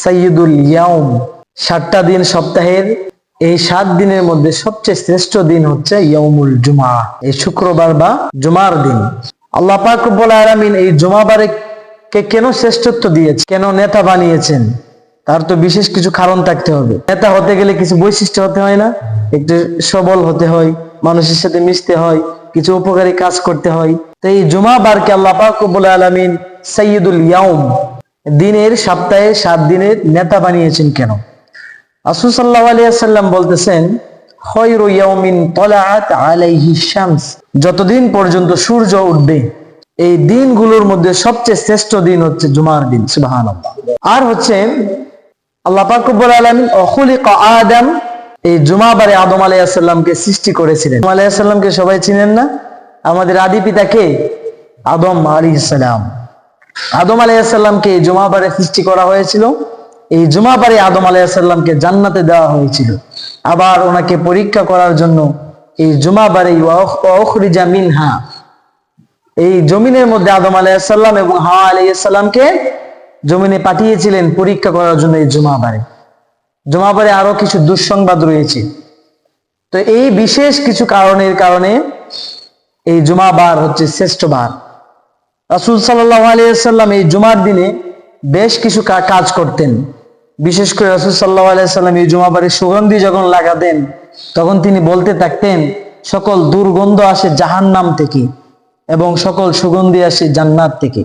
সৈয়দুল ইয়াউম। সাতটা দিন সপ্তাহের এই সাত দিনের মধ্যে সবচেয়ে শ্রেষ্ঠ দিন হচ্ছে ইয়াউমুল জুমা, এই শুক্রবার বা জুমার দিন। আল্লাহ পাক রব্বুল আলামিন এই জুমাবারে কে কেন শ্রেষ্ঠত্ব দিয়েছে, কেন নেতা বানিয়েছেন, তার তো বিশেষ কিছু কারণ থাকতে হবে। নেতা হতে গেলে কিছু বৈশিষ্ট্য হতে হয় না, একটু সবল হতে হয়, মানুষের সাথে মিশতে হয়, কিছু উপকারী কাজ করতে হয়। তো এই জুমা বারকে আল্লাহ পাক রব্বুল আলামিন সৈয়দুল ইয়াউম দিনের সপ্তাহে সাত দিনের নেতা বানিয়েছেন কেন? আসু সাল্লাহ আলিয়াল্লাম বলতেছেন যতদিন পর্যন্ত সূর্য উঠবে, এই দিনগুলোর মধ্যে সবচেয়ে শ্রেষ্ঠ দিন হচ্ছে জুমার দিন আর হচ্ছে, আল্লাহ আদম, এই জুমাবারে আদম আলাইহিসসালামকে সৃষ্টি করেছিলেন। আদম আলাইহিসসালামকে সবাই চিনেন না? আমাদের আদি পিতা কে? আদম আলাইহিস সালাম। আদম আলাইসাল্লামকে এই জুমাবারে সৃষ্টি করা হয়েছিল। এই জুমাবারে আদম আলাইসাল্লামকে জান্নাতে দেওয়া হয়েছিল। আবার ওনাকে পরীক্ষা করার জন্য এই জুমাবারে ওখরিজা মিনহা, এই জমিনের মধ্যে আদম আলাইসাল্লাম এবং হাওয়া আলাইসাল্লামকে জমিনে পাঠিয়েছিলেন পরীক্ষা করার জন্য এই জুমাবারে জুমাবারে আরও কিছু দুঃসংবাদ রয়েছে। তো এই বিশেষ কিছু কারণের কারণে এই জুমাবার হচ্ছে শ্রেষ্ঠ বার। রাসুল সাল্লাহ আলিয়াল্লাম এই জুমার দিনে বেশ কিছু কাজ করতেন। বিশেষ করে রাসুল সাল্লাহ আলিয়াল্লাম এই জুমাবারে সুগন্ধি যখন লাগাতেন, তখন তিনি বলতে থাকতেন, সকল দুর্গন্ধ আসে জাহান্নাম থেকে এবং সকল সুগন্ধি আসে জান্নাত থেকে।